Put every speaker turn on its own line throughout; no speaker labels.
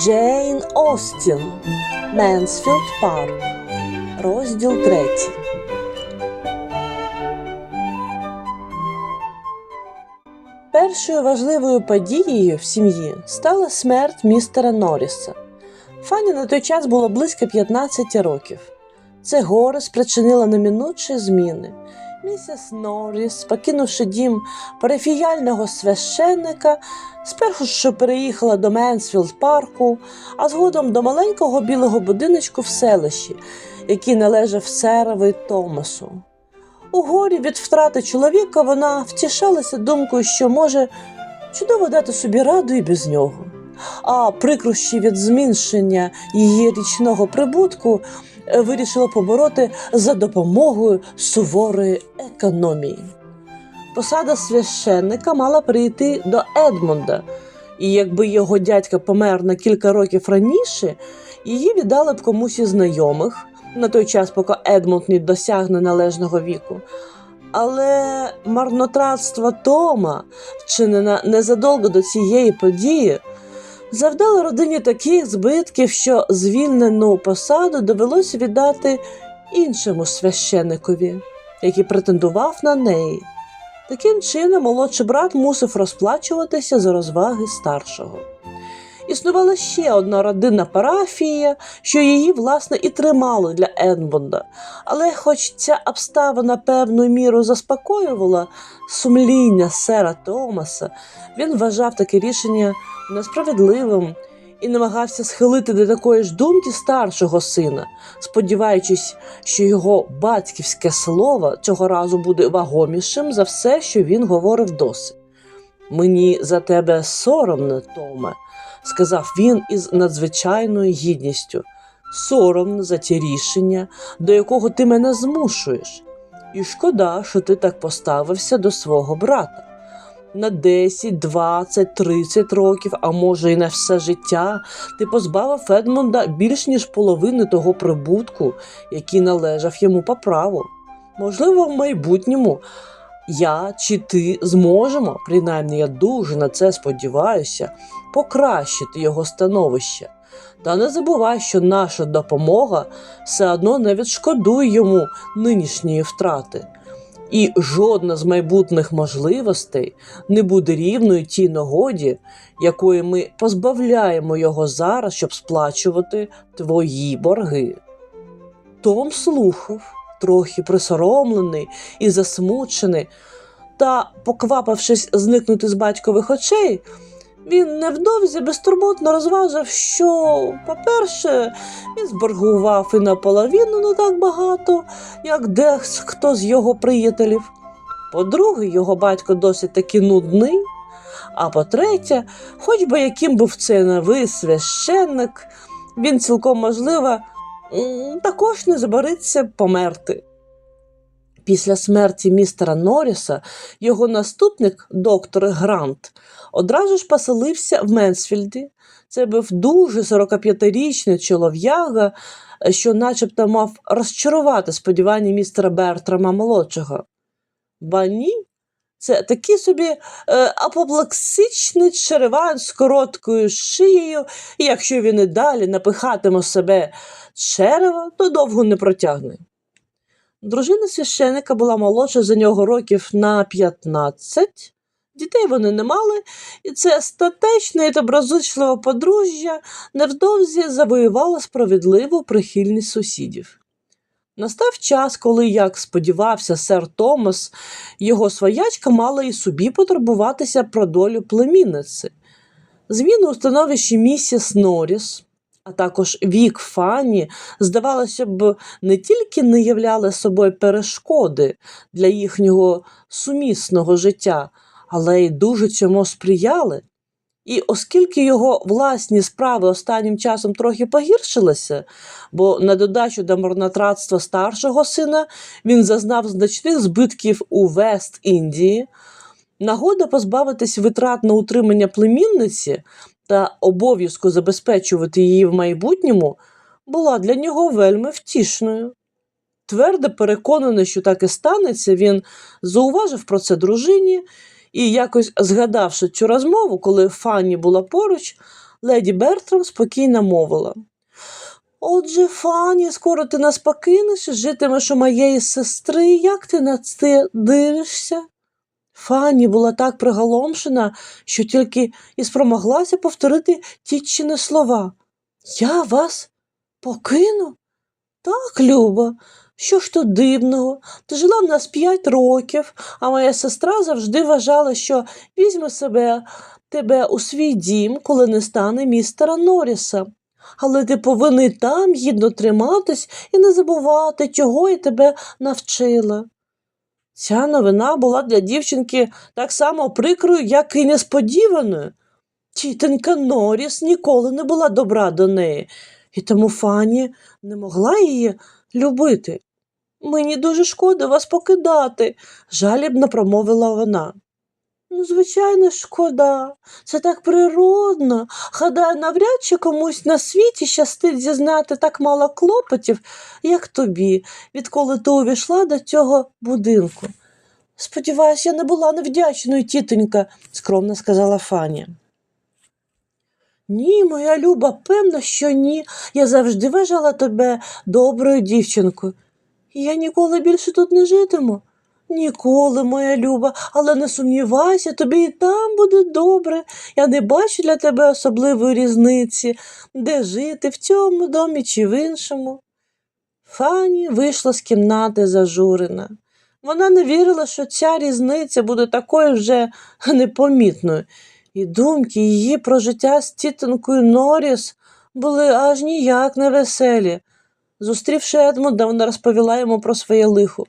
Джейн Остін Менсфілд Парк. Розділ третій. Першою важливою подією в сім'ї стала смерть містера Норріса. Фанні на той час було близько 15 років. Це горе спричинило неминучі зміни. Місіс Норріс, покинувши дім парафіяльного священника, спершу що переїхала до Менсфілд парку, а згодом до маленького білого будиночку в селищі, який належав серові Томасу. У горі від втрати чоловіка вона втішалася думкою, що може чудово дати собі раду і без нього. А прикрощі від зменшення її річного прибутку е, вирішила побороти за допомогою суворої економії. Посада священника мала прийти до Едмунда, і якби його дядька помер на кілька років раніше, її віддали б комусь із знайомих на той час, поки Едмунд не досягне належного віку. Але марнотратство Тома, вчинене незадовго до цієї події, завдало родині таких збитків, що звільнену посаду довелося віддати іншому священикові, який претендував на неї. Таким чином, молодший брат мусив розплачуватися за розваги старшого. Існувала ще одна родинна парафія, що її, власне, і тримали для Едмунда. Але, хоч ця обставина певною міру заспокоювала сумління сера Томаса, він вважав таке рішення несправедливим і намагався схилити до такої ж думки старшого сина, сподіваючись, що його батьківське слово цього разу буде вагомішим за все, що він говорив досить. Мені за тебе соромно, Томе, сказав він із надзвичайною гідністю. Соромно за ті рішення, до якого ти мене змушуєш. І шкода, що ти так поставився до свого брата. На 10, 20, 30 років, а може і на все життя, ти позбавив Едмунда більш ніж половини того прибутку, який належав йому по праву. Можливо, в майбутньому я чи ти зможемо, принаймні я дуже на це сподіваюся, покращити його становище. Та не забувай, що наша допомога все одно не відшкодує йому нинішньої втрати. І жодна з майбутніх можливостей не буде рівною тій нагоді, якої ми позбавляємо його зараз, щоб сплачувати твої борги. Том слухав, трохи присоромлений і засмучений, та, поквапившись зникнути з батькових очей, він невдовзі безтурботно розважив, що, по-перше, він зборгував і наполовину не так багато, як дехто з його приятелів. По-друге, його батько досить таки нудний. А по-третє, хоч би яким був цей новий священник, він цілком можливо також не забариться померти. Після смерті містера Норріса його наступник, доктор Грант, одразу ж поселився в Менсфільді. Це був дуже 45-річний чолов'яга, що начебто мав розчарувати сподівання містера Бертрама молодшого. Ба ні, це такий собі е, апоплексичний череван з короткою шиєю, і якщо він і далі напихатиме себе черево, то довго не протягне. Дружина священика була молодша за нього років на 15. Дітей вони не мали, і це статечне і доброзичливе подружжя невдовзі завоювало справедливу прихильність сусідів. Настав час, коли, як сподівався сер Томас, його своячка мала і собі потурбуватися про долю племінниці. Зміни у становищі місіс Норріс, а також вік Фанні, здавалося б, не тільки не являли собою перешкоди для їхнього сумісного життя, але й дуже цьому сприяли. І оскільки його власні справи останнім часом трохи погіршилися, бо на додачу до марнотратства старшого сина він зазнав значних збитків у Вест-Індії, нагода позбавитись витрат на утримання племінниці та обов'язку забезпечувати її в майбутньому була для нього вельми втішною. Твердо переконаний, що так і станеться, він зауважив про це дружині і, якось згадавши цю розмову, коли Фанні була поруч, Леді Бертрам спокійно мовила. Отже, Фані, скоро ти нас покинеш житимеш у моєї сестри. Як ти на це дивишся? Фанні була так приголомшена, що тільки і спромоглася повторити тітчини слова. Я вас покину? Так, Люба, що ж тут дивного? Ти жила в нас п'ять років, а моя сестра завжди вважала, що візьме себе тебе у свій дім, коли не стане містера Норріса. Але ти повинен там гідно триматись і не забувати, чого я тебе навчила. Ця новина була для дівчинки так само прикрою, як і несподіваною. Тітонька Норріс ніколи не була добра до неї, і тому Фанні не могла її любити. Мені дуже шкода вас покидати, жалібно промовила вона. Ну, звичайно, шкода. Це так природно. Гадаю, навряд чи комусь на світі щастить зізнати так мало клопотів, як тобі, відколи ти увійшла до цього будинку. Сподіваюсь, я не була невдячною, тітонька, скромно сказала Фані. Ні, моя люба, певно, що ні. Я завжди вважала тебе доброю дівчинкою. Я ніколи більше тут не житиму. Ніколи, моя люба, але не сумнівайся, тобі і там буде добре. Я не бачу для тебе особливої різниці, де жити, в цьому домі чи в іншому. Фані вийшла з кімнати зажурена. Вона не вірила, що ця різниця буде такою вже непомітною, і думки її про життя з тітонкою Норріс були аж ніяк не веселі. Зустрівши Едмунда, вона розповіла йому про своє лихо.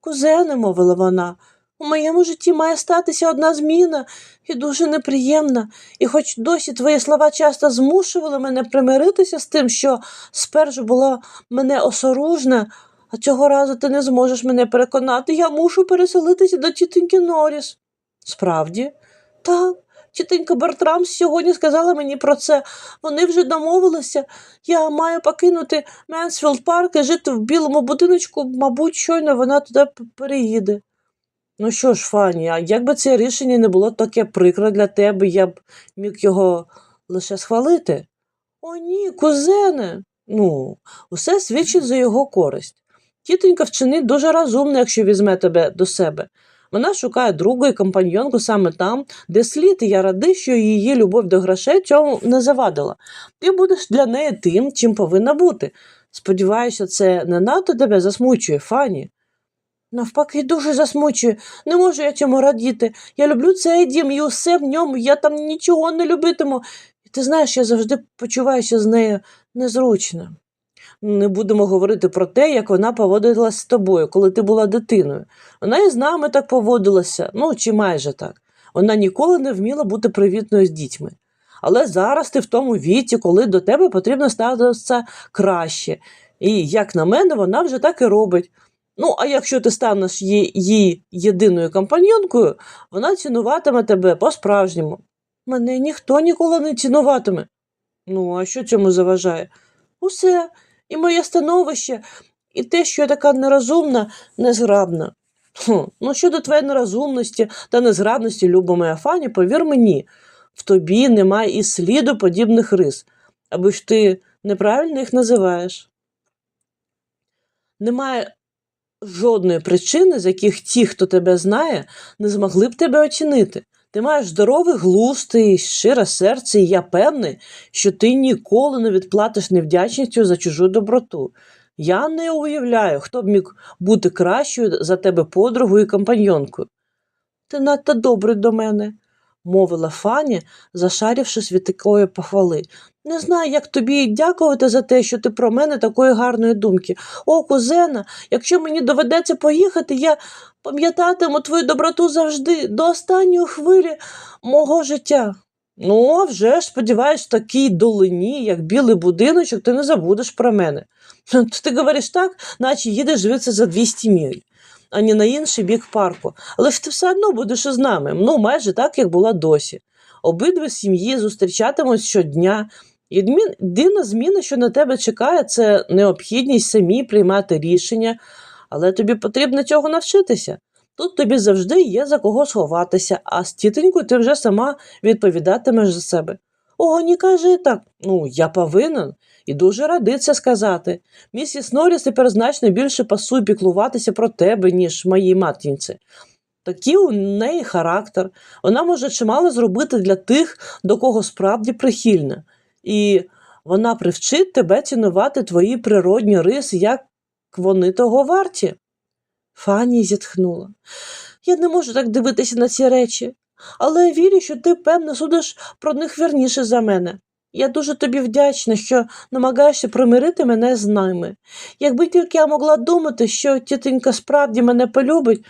Кузене, мовила вона, у моєму житті має статися одна зміна і дуже неприємна, і хоч досі твої слова часто змушували мене примиритися з тим, що спершу була мене осоружна, а цього разу ти не зможеш мене переконати, я мушу переселитися до тітоньки Норріс. Справді, так. Тітонька Бертрам сьогодні сказала мені про це. Вони вже домовилися. Я маю покинути Менсфілд парк і жити в білому будиночку, мабуть, щойно вона туди переїде. Ну що ж, Фані, а якби це рішення не було таке прикре для тебе, я б міг його лише схвалити. О, ні, кузене. Ну, усе свідчить за його користь. Тітонька вчинить дуже розумно, якщо візьме тебе до себе. Вона шукає другу і компаньйонку саме там, де слід, і я радий, що її любов до грошей цьому не завадила. Ти будеш для неї тим, чим повинна бути. Сподіваюся, це не надто тебе засмучує, Фані. Навпаки, дуже засмучує. Не можу я цьому радіти. Я люблю цей дім і усе в ньому, я там нічого не любитиму. І ти знаєш, я завжди почуваюся з нею незручно. Не будемо говорити про те, як вона поводилась з тобою, коли ти була дитиною. Вона і з нами так поводилася, ну чи майже так. Вона ніколи не вміла бути привітною з дітьми. Але зараз ти в тому віці, коли до тебе потрібно ставитися краще. І, як на мене, вона вже так і робить. Ну, а якщо ти станеш її, єдиною компаньонкою, вона цінуватиме тебе по-справжньому. Мене ніхто ніколи не цінуватиме. Ну, а що цьому заважає? Усе, і моє становище, і те, що я така нерозумна, незграбна. Хм, ну, щодо твоєї нерозумності та незграбності, люба моя Фані, повір мені, в тобі немає і сліду подібних рис, аби ж ти неправильно їх називаєш. Немає жодної причини, з яких ті, хто тебе знає, не змогли б тебе оцінити. Ти маєш здоровий глузд і щире серце, і я певний, що ти ніколи не відплатиш невдячністю за чужу доброту. Я не уявляю, хто б міг бути кращою за тебе подругою і компаньонкою. Ти надто добрий до мене, мовила Фані, зашарівшись від такої похвали. Не знаю, як тобі дякувати за те, що ти про мене такої гарної думки. О, кузена, якщо мені доведеться поїхати, я пам'ятатиму твою доброту завжди, до останньої хвилі мого життя. Ну, вже ж, сподіваюсь, в такій долині, як білий будиночок, ти не забудеш про мене. Ти говориш так, наче їдеш звідси за 200 миль, а не на інший бік парку. Але ж ти все одно будеш із нами, ну, майже так, як була досі. Обидві сім'ї зустрічатимуть щодня. Єдина зміна, що на тебе чекає, це необхідність самі приймати рішення, але тобі потрібно цього навчитися. Тут тобі завжди є за кого сховатися, а з тітонькою ти вже сама відповідатимеш за себе. Ого, не кажи так. Ну, я повинен і дуже радий це сказати. Місіс Норріс тепер значно більше пасує піклуватися про тебе, ніж моїй матінці. Такий у неї характер. Вона може чимало зробити для тих, до кого справді прихильна. І вона привчить тебе цінувати твої природні риси, як вони того варті. Фані зітхнула. Я не можу так дивитися на ці речі, але я вірю, що ти, певно, судиш про них вірніше за мене. Я дуже тобі вдячна, що намагаєшся примирити мене з ними. Якби тільки я могла думати, що тітенька справді мене полюбить,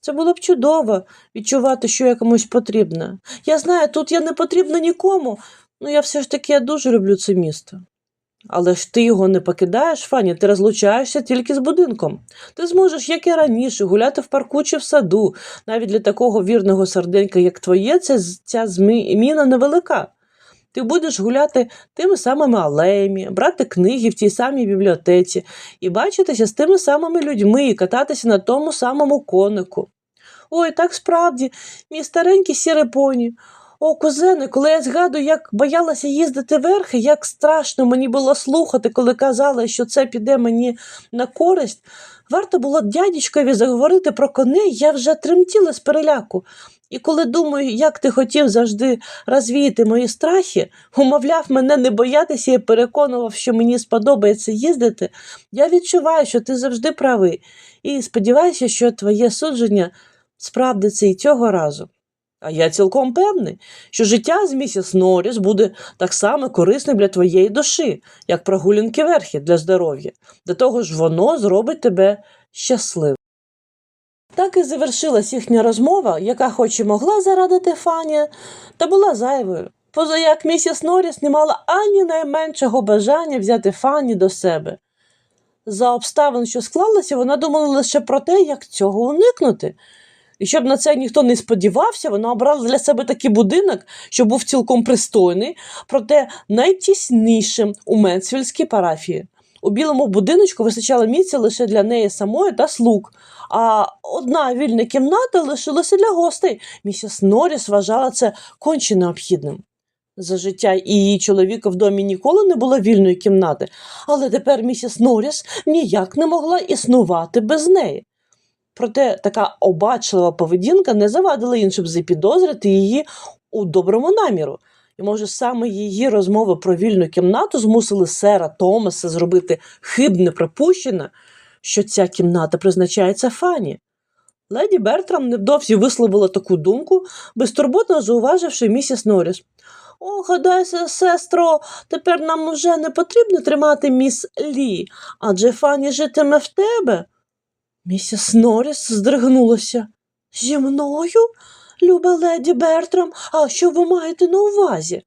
це було б чудово відчувати, що я комусь потрібна. Я знаю, тут я не потрібна нікому, але я все ж таки я дуже люблю це місто. Але ж ти його не покидаєш, Фані, ти розлучаєшся тільки з будинком. Ти зможеш, як і раніше, гуляти в парку чи в саду. Навіть для такого вірного серденька, як твоє, ця, ця зміна невелика. Ти будеш гуляти тими самими алеями, брати книги в тій самій бібліотеці і бачитися з тими самими людьми і кататися на тому самому конику. Ой, так справді, мій старенький сірий поні. О, кузене, коли я згадую, як боялася їздити верхи, як страшно мені було слухати, коли казали, що це піде мені на користь. Варто було дядечкові заговорити про коней, я вже тремтіла з переляку. І коли думаю, як ти хотів завжди розвіяти мої страхи, умовляв мене не боятися і переконував, що мені сподобається їздити, я відчуваю, що ти завжди правий, і сподіваюся, що твоє судження справдиться і цього разу. А я цілком певний, що життя з місіс Норріс буде так само корисним для твоєї душі, як прогулянки верхи для здоров'я. До того ж, воно зробить тебе щасливим. Так і завершилась їхня розмова, яка хоч і могла зарадити Фані, та була зайвою. Поза як місіс Норріс не мала ані найменшого бажання взяти Фанні до себе. За обставин, що склалися, вона думала лише про те, як цього уникнути. І щоб на це ніхто не сподівався, вона обрала для себе такий будинок, що був цілком пристойний, проте найтіснішим у Менсфільській парафії. У білому будиночку вистачало місця лише для неї самої та слуг, а одна вільна кімната лишилася для гостей. Місіс Норріс вважала це конче необхідним. За життя її чоловіка в домі ніколи не було вільної кімнати, але тепер місіс Норріс ніяк не могла існувати без неї. Проте така обачлива поведінка не завадила іншим запідозрити її у доброму наміру. І, може, саме її розмови про вільну кімнату змусили сера Томаса зробити хибне припущення, що ця кімната призначається Фані. Леді Бертрам невдовзі висловила таку думку, безтурботно зауваживши місіс Норріс. О, гадайся, сестро, тепер нам вже не потрібно тримати міс Лі, адже Фані житиме в тебе. Місіс Норріс здригнулася. Зі мною? Люба леді Бертрам, а що ви маєте на увазі?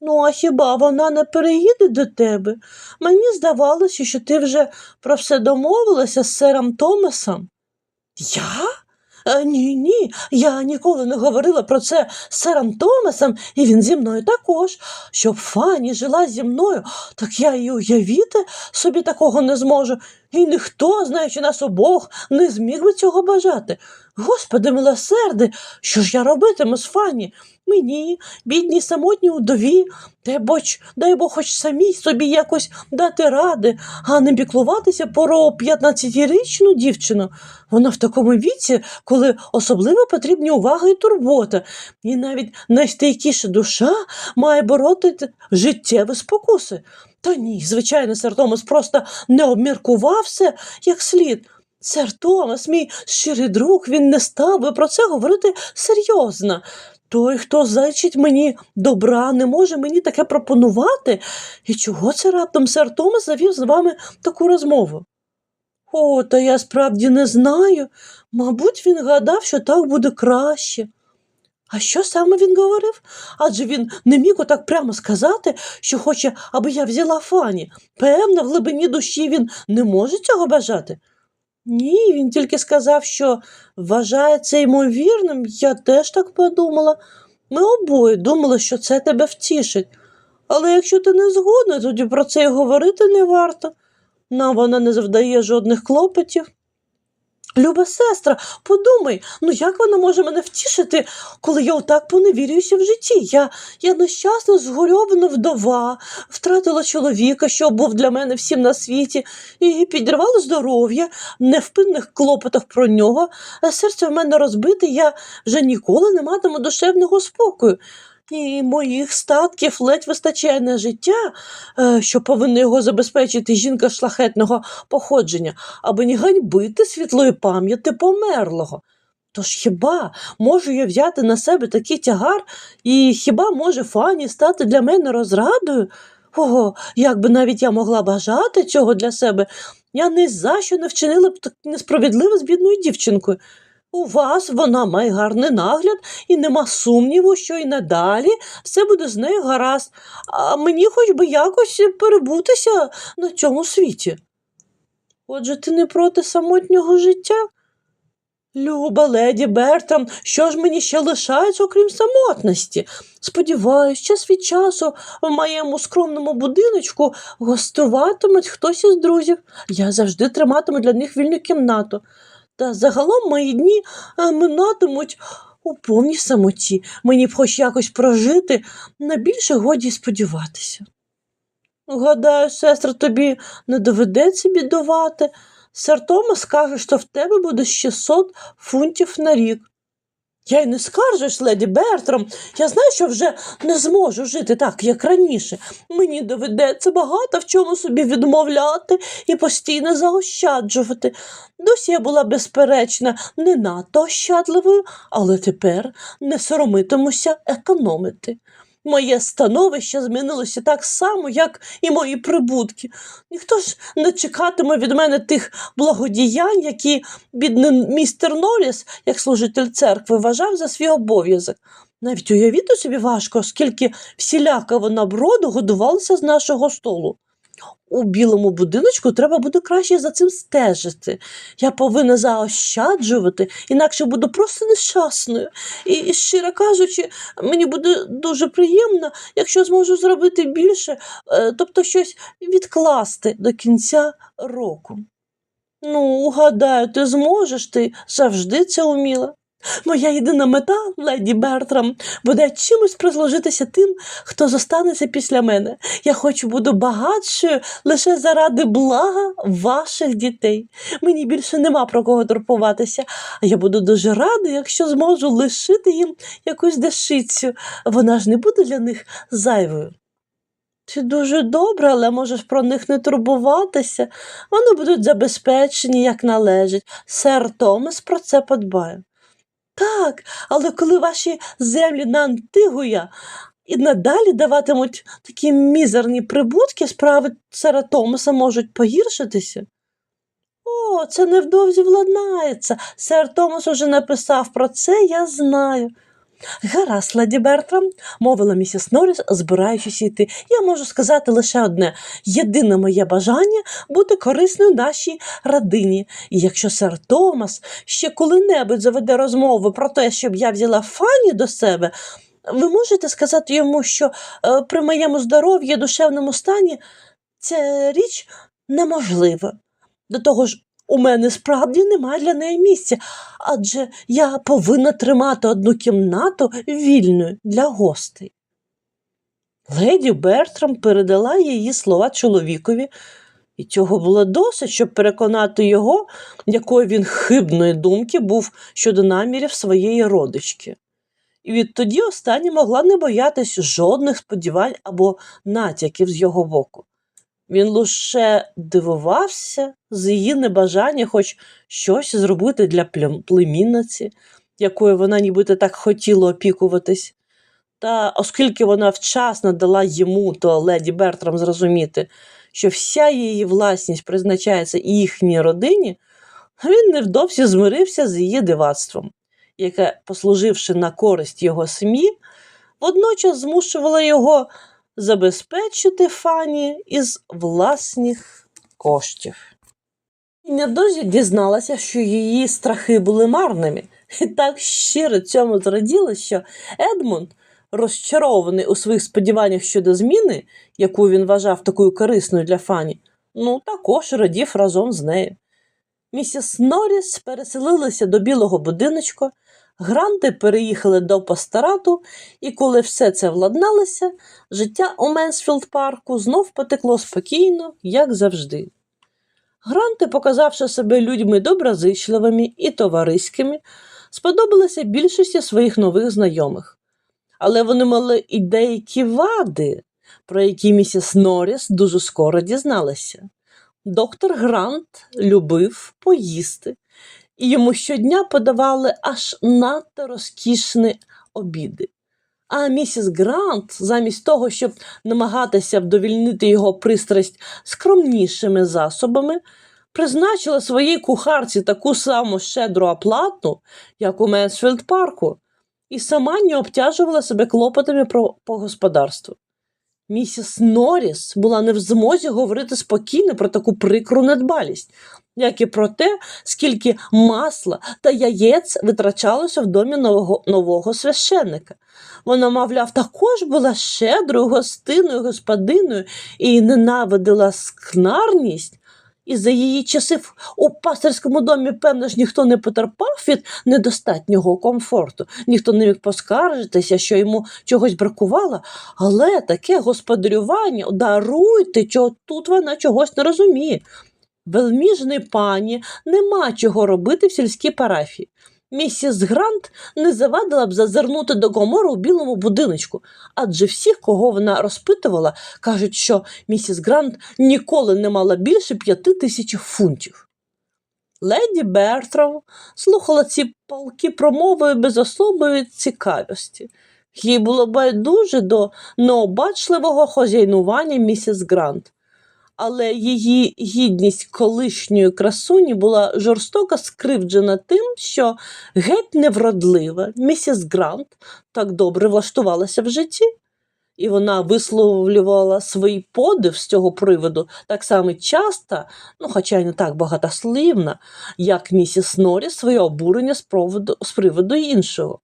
Ну, а хіба вона не переїде до тебе? Мені здавалося, що ти вже про все домовилася з сером Томасом. Я? Е, ні, ні, я ніколи не говорила про це з сером Томасом, і він зі мною також. Щоб Фані жила зі мною, так я й уявити собі такого не зможу, і ніхто, знаючи нас обох, не зміг би цього бажати. Господи, милосерди, що ж я робитиму з Фані? Мені, бідній самотній удові, дай боч, дай Бог хоч самій собі якось дати ради, а не біклуватися про 15-річну дівчину. Вона в такому віці, коли особливо потрібні увага і турбота, і навіть найстійкіша душа має бороти життєві спокуси. Та ні, звичайно, сер Томас просто не обміркував все як слід. Сер Томас, мій щирий друг, він не став би про це говорити серйозно. Той, хто зайчить мені добра, не може мені таке пропонувати. І чого це раптом сер Томас завів з вами таку розмову? О, та я справді не знаю. Мабуть, він гадав, що так буде краще. А що саме він говорив? Адже він не міг отак прямо сказати, що хоче, аби я взяла фані. Певно, в глибині душі він не може цього бажати. Ні, він тільки сказав, що вважає це ймовірним, я теж так подумала. Ми обоє думали, що це тебе втішить. Але якщо ти не згодна, тоді про це й говорити не варто. Нам вона не завдає жодних клопотів. Люба сестра, подумай, ну як вона може мене втішити, коли я отак поневірююся в житті? Я, я нещасна, згорьована вдова, втратила чоловіка, що був для мене всім на світі, і підірвала здоров'я, невпинних клопотах про нього, серце в мене розбите, я вже ніколи не матиму душевного спокою. І моїх статків ледь вистачає на життя, е, що повинна його забезпечити жінка шлахетного походження, аби не ганьбити світлої пам'яті померлого. Тож хіба можу я взяти на себе такий тягар, і хіба може Фані стати для мене розрадою? Ого, як би навіть я могла бажати цього для себе, я ні за що не вчинила б так несправедливо з бідною дівчинкою. У вас вона має гарний нагляд, і нема сумніву, що і надалі все буде з нею гаразд, а мені хоч би якось перебутися на цьому світі. Отже, ти не проти самотнього життя? Люба леді Бертрам, що ж мені ще лишається, окрім самотності? Сподіваюсь, час від часу в моєму скромному будиночку гостуватимуть хтось із друзів. Я завжди триматиму для них вільну кімнату. Та загалом мої дні е, минатимуть у повній самоті. Мені б хоч якось прожити, на більше годі сподіватися. Гадаю, сестра, тобі не доведеться бідувати. Сертома скаже, що в тебе буде 600 фунтів на рік. Я й не скаржусь, леді Бертром. Я знаю, що вже не зможу жити так, як раніше. Мені доведеться багато в чому собі відмовляти і постійно заощаджувати. Досі я була, безперечна, не надто ощадливою, але тепер не соромитимуся економити. Моє становище змінилося так само, як і мої прибутки. Ніхто ж не чекатиме від мене тих благодіянь, які бідний містер Норріс, як служитель церкви, вважав за свій обов'язок. Навіть уявіти собі важко, скільки всілякого наброду годувалося з нашого столу. У білому будиночку треба буде краще за цим стежити. Я повинна заощаджувати, інакше буду просто нещасною. І, і щиро кажучи, мені буде дуже приємно, якщо зможу зробити більше, е, тобто щось відкласти до кінця року. Ну, гадаю, ти зможеш, ти завжди це вміла. Моя єдина мета, леді Бертрам, буде чимось прислужитися тим, хто зостанеться після мене. Я хочу буду багатшою лише заради блага ваших дітей. Мені більше нема про кого турбуватися, а я буду дуже рада, якщо зможу лишити їм якусь дешицю. Вона ж не буде для них зайвою. Ти дуже добра, але можеш про них не турбуватися. Вони будуть забезпечені, як належить. Сер Томас про це подбає. Так, але коли ваші землі на Антигуя і надалі даватимуть такі мізерні прибутки, справи сера Томаса можуть погіршитися. О, це невдовзі владнається. Сер Томас уже написав про це, я знаю. Гаразд, леді Бертрам, мовила місіс Норріс, збираючись йти. Я можу сказати лише одне: єдине моє бажання бути корисною нашій родині. І якщо сер Томас ще коли-небудь заведе розмову про те, щоб я взяла Фані до себе, ви можете сказати йому, що е, при моєму здоров'ї душевному стані ця річ неможлива. До того ж, у мене справді немає для неї місця, адже я повинна тримати одну кімнату вільною для гостей. Леді Бертрам передала її слова чоловікові, і цього було досить, щоб переконати його, якої він хибної думки був щодо намірів своєї родички. І відтоді остання могла не боятись жодних сподівань або натяків з його боку. Він лише дивувався з її небажання хоч щось зробити для плем- племінниці, якою вона нібито так хотіла опікуватись. Та оскільки вона вчасно дала йому то леді Бертрам зрозуміти, що вся її власність призначається їхній родині, він невдовзі змирився з її дивацтвом, яке, послуживши на користь його сім'ї, водночас змушувало його забезпечити Фані із власних коштів. І недовзі дізналася, що її страхи були марними, і так щиро цьому зраділа, що Едмунд, розчарований у своїх сподіваннях щодо зміни, яку він вважав такою корисною для Фані, ну також радів разом з нею. Місіс Норріс переселилася до білого будиночку, гранти переїхали до пасторату, і коли все це владналося, життя у Менсфілд парку знов потекло спокійно, як завжди. Гранти, показавши себе людьми доброзичливими і товариськими, сподобалися більшості своїх нових знайомих. Але вони мали і деякі вади, про які місіс Норріс дуже скоро дізналася. Доктор Грант любив поїсти, і йому щодня подавали аж надто розкішні обіди. А місіс Грант, замість того, щоб намагатися вдовільнити його пристрасть скромнішими засобами, призначила своїй кухарці таку саму щедру оплату, як у Менсфілд парку, і сама не обтяжувала себе клопотами про, по господарству. Місіс Норріс була не в змозі говорити спокійно про таку прикру недбалість, як і про те, скільки масла та яєць витрачалося в домі нового, нового священника. Вона, мовляв, також була щедрою гостиною господиною і ненавидила скнарність. І за її часи у пастирському домі, певно ж, ніхто не потерпав від недостатнього комфорту, ніхто не міг поскаржитися, що йому чогось бракувало, але таке господарювання, даруйте, чого тут вона чогось не розуміє. Велміжний пані нема чого робити в сільській парафії. Місіс Грант не завадила б зазирнути до Гомору у білому будиночку, адже всіх, кого вона розпитувала, кажуть, що місіс Грант ніколи не мала більше п'яти тисяч фунтів. Леді Бертрам слухала ці палки промови без особої цікавості. Їй було байдуже до необачливого хозяйнування місіс Грант але її гідність колишньої красуні була жорстоко скривджена тим, що геть невродлива місіс Грант так добре влаштувалася в житті, і вона висловлювала свій подив з цього приводу так само часто, ну, хоча й не так багатослівно, як місіс Норріс своє обурення з приводу, з приводу іншого.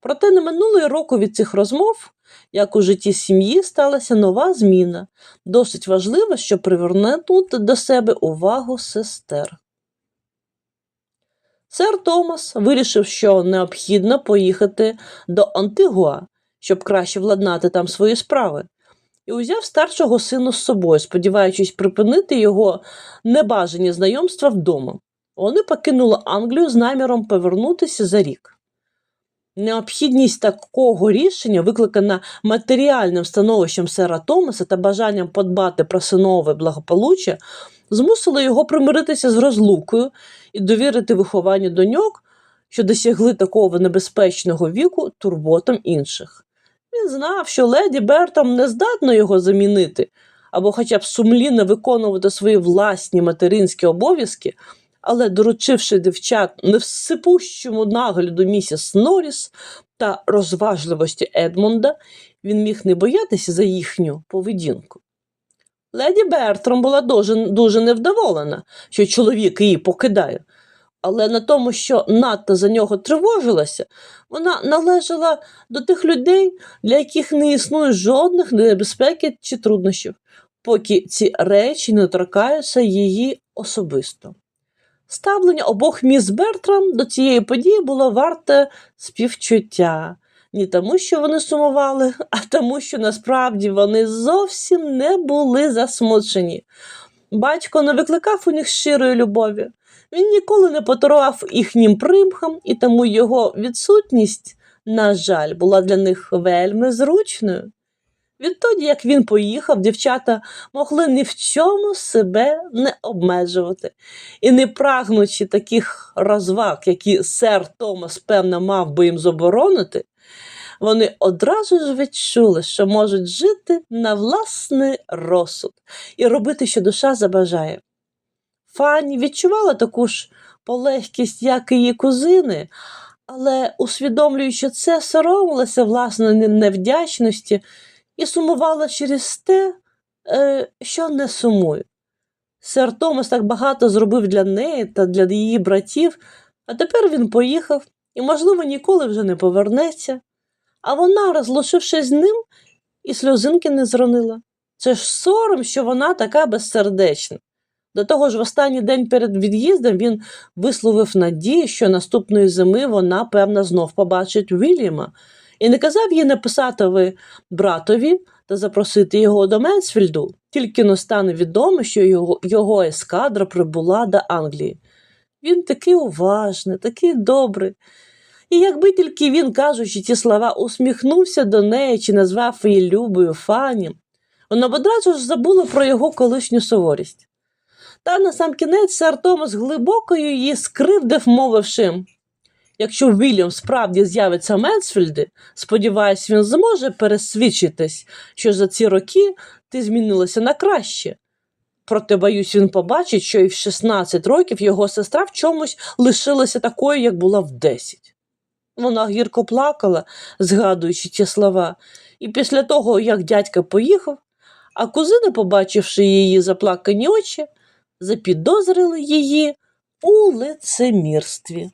Проте не минуло й року від цих розмов, як у житті сім'ї сталася нова зміна, досить важлива, щоб привернути до себе увагу сестер. Сер Томас вирішив, що необхідно поїхати до Антигуа, щоб краще владнати там свої справи, і узяв старшого сина з собою, сподіваючись припинити його небажані знайомства вдома. Вони покинули Англію з наміром повернутися за рік. Необхідність такого рішення, викликана матеріальним становищем сера Томаса та бажанням подбати про синове благополуччя, змусило його примиритися з розлукою і довірити вихованню доньок, що досягли такого небезпечного віку турботам інших. Він знав, що леді Бертам не здатна його замінити або хоча б сумлінно виконувати свої власні материнські обов'язки але доручивши дівчат невсипущому нагляду місіс Норріс та розважливості Едмунда, він міг не боятися за їхню поведінку. Леді Бертрам була дуже, дуже невдоволена, що чоловік її покидає, але на тому, що надто за нього тривожилася, вона належала до тих людей, для яких не існує жодних небезпеки чи труднощів, поки ці речі не торкаються її особисто. Ставлення обох міс Бертрам до цієї події було варте співчуття. Не тому, що вони сумували, а тому, що насправді вони зовсім не були засмучені. Батько не викликав у них щирої любові. Він ніколи не подарував їхнім примхам, і тому його відсутність, на жаль, була для них вельми зручною. Відтоді, як він поїхав, дівчата могли ні в чому себе не обмежувати. І не прагнучи таких розваг, які сер Томас, певно, мав би їм заборонити, вони одразу ж відчули, що можуть жити на власний розсуд і робити, що душа забажає. Фанні відчувала таку ж полегкість, як і її кузини, але, усвідомлюючи це, соромилася власної невдячності і сумувала через те, е, що не сумує. Сер Томас так багато зробив для неї та для її братів, а тепер він поїхав і, можливо, ніколи вже не повернеться. А вона, розлучившись з ним, і сльозинки не зронила. Це ж сором, що вона така безсердечна. До того ж, в останній день перед від'їздом він висловив надію, що наступної зими вона, певно, знов побачить Вільяма, і не казав їй написати братові та запросити його до Менсфільду, тільки но стане відомо, що його, його ескадра прибула до Англії. Він такий уважний, такий добрий. І якби тільки він, кажучи ті слова, усміхнувся до неї чи назвав її Любою Фані, вона б одразу ж забула про його колишню суворість. Та на сам кінець сер Томас глибокою її скривдив, мовивши, якщо Вільям справді з'явиться в Менсфільді, сподіваюсь, він зможе пересвідчитись, що за ці роки ти змінилася на краще. Проте, боюсь, він побачить, що і в 16 років його сестра в чомусь лишилася такою, як була в 10. Вона гірко плакала, згадуючи ті слова, і після того, як дядька поїхав, а кузини, побачивши її заплакані очі, запідозрили її у лицемірстві.